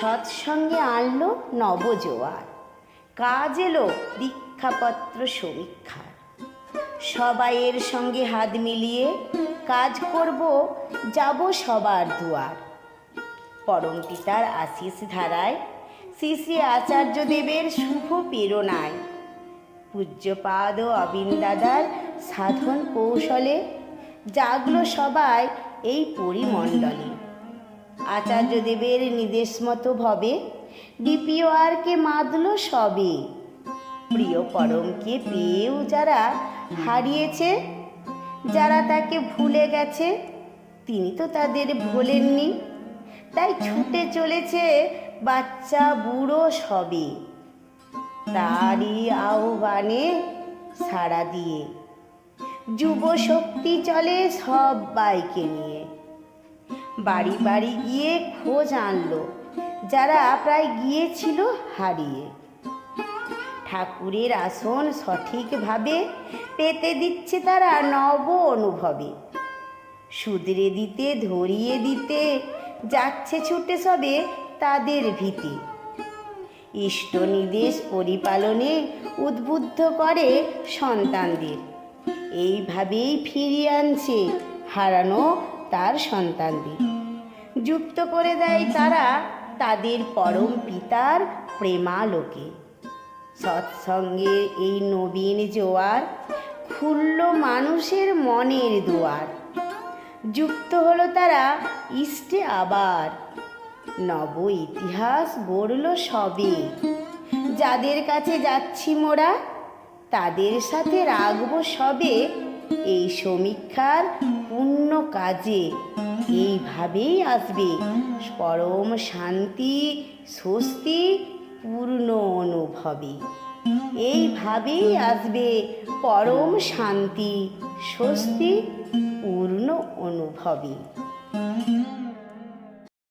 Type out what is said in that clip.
সৎসঙ্গে আনলো নবজোয়ার। কাজ এলো দীক্ষাপত্র সমীক্ষার। সবাইয়ের সঙ্গে হাত মিলিয়ে কাজ করব, যাব সবার দুয়ার। পরম পিতার আশিস ধারায় শ্রী শ্রী আচার্য দেবের শুভ প্রেরণায়। পূজ্যপাদ ও অবিন্দাদার সাধন কৌশলে জাগলো সবাই এই পরিমণ্ডলে। আচার্য দেবের নির্দেশ মতো ভবে ডিপিওয়ারকে মাদল সবে। প্রিয় পরমকে পেয়েও যারা হারিয়েছে, যারা তাকে ভুলে গেছে, তিনি তো তাদের ভোলেননি। তাই ছুটে চলেছে বাচ্চা বুড়ো সবে। তারই আহ্বানে সাড়া দিয়ে যুব শক্তি চলে সব বাইকে নিয়ে। বাড়ি বাড়ি গিয়ে খোঁজ আনলো, যারা প্রায় গিয়েছিল হারিয়ে। ঠাকুরের আসন সঠিকভাবে পেতে দিচ্ছে তারা নব অনুভবে। সুদরে দিতে, ধরিয়ে দিতে, যাচ্ছে ছুটে সবে তাদের ভীতি। ইষ্ট নির্দেশ পরিপালনে উদ্বুদ্ধ করে সন্তানদের। এইভাবেই ফিরিয়ে আনছে হারানো তার সন্তানদের যুক্ত করে দেয় তারা তাদের পরম পিতার প্রেমালোকে। সৎসঙ্গের এই নবীন জোয়ার খুলল মানুষের মনের দুয়ার। যুক্ত হলো তারা, ইষ্টে আবার নব ইতিহাস গড়ল সবে। যাদের কাছে যাচ্ছি মোরা, তাদের সাথে রাখব সবে। এই সমীক্ষার পূর্ণ কাজে এইভাবেই আসবে। পরম শান্তি, স্বস্তি, পূর্ণ অনুভবে। এইভাবেই আসবে পরম শান্তি, স্বস্তি, পূর্ণ অনুভবে।